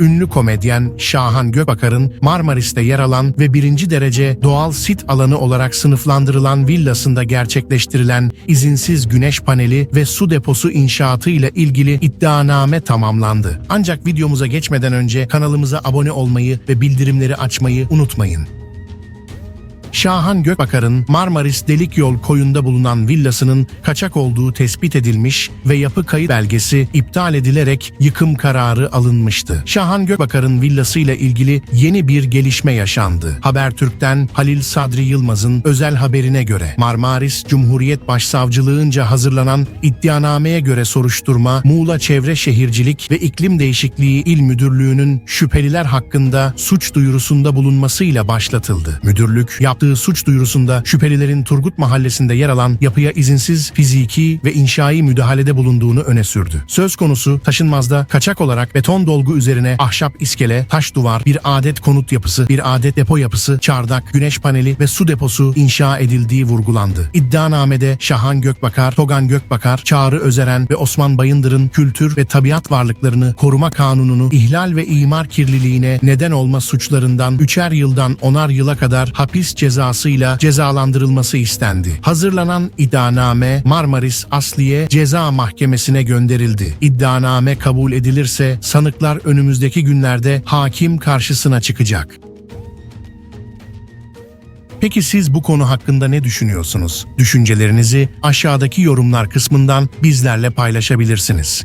Ünlü komedyen Şahan Gökbakar'ın Marmaris'te yer alan ve birinci derece doğal sit alanı olarak sınıflandırılan villasında gerçekleştirilen izinsiz güneş paneli ve su deposu inşaatı ile ilgili iddianame tamamlandı. Ancak videomuza geçmeden önce kanalımıza abone olmayı ve bildirimleri açmayı unutmayın. Şahan Gökbakar'ın Marmaris Delik Yol koyunda bulunan villasının kaçak olduğu tespit edilmiş ve yapı kayıt belgesi iptal edilerek yıkım kararı alınmıştı. Şahan Gökbakar'ın villasıyla ilgili yeni bir gelişme yaşandı. Habertürk'ten Halil Sadri Yılmaz'ın özel haberine göre Marmaris Cumhuriyet Başsavcılığınca hazırlanan iddianameye göre soruşturma Muğla Çevre Şehircilik ve İklim Değişikliği İl Müdürlüğü'nün şüpheliler hakkında suç duyurusunda bulunmasıyla başlatıldı. Müdürlük yaptığı suç duyurusunda şüphelilerin Turgut Mahallesi'nde yer alan yapıya izinsiz fiziki ve inşai müdahalede bulunduğunu öne sürdü. Söz konusu taşınmazda kaçak olarak beton dolgu üzerine ahşap iskele, taş duvar, bir adet konut yapısı, bir adet depo yapısı, çardak, güneş paneli ve su deposu inşa edildiği vurgulandı. İddianamede Şahan Gökbakar, Togan Gökbakar, Çağrı Özeren ve Osman Bayındır'ın kültür ve tabiat varlıklarını koruma kanununu ihlal ve imar kirliliğine neden olma suçlarından 3'er yıldan 10'ar yıla kadar hapis cezasıyla cezalandırılması istendi. Hazırlanan iddianame Marmaris Asliye Ceza Mahkemesi'ne gönderildi. İddianame kabul edilirse sanıklar önümüzdeki günlerde hakim karşısına çıkacak. Peki siz bu konu hakkında ne düşünüyorsunuz? Düşüncelerinizi aşağıdaki yorumlar kısmından bizlerle paylaşabilirsiniz.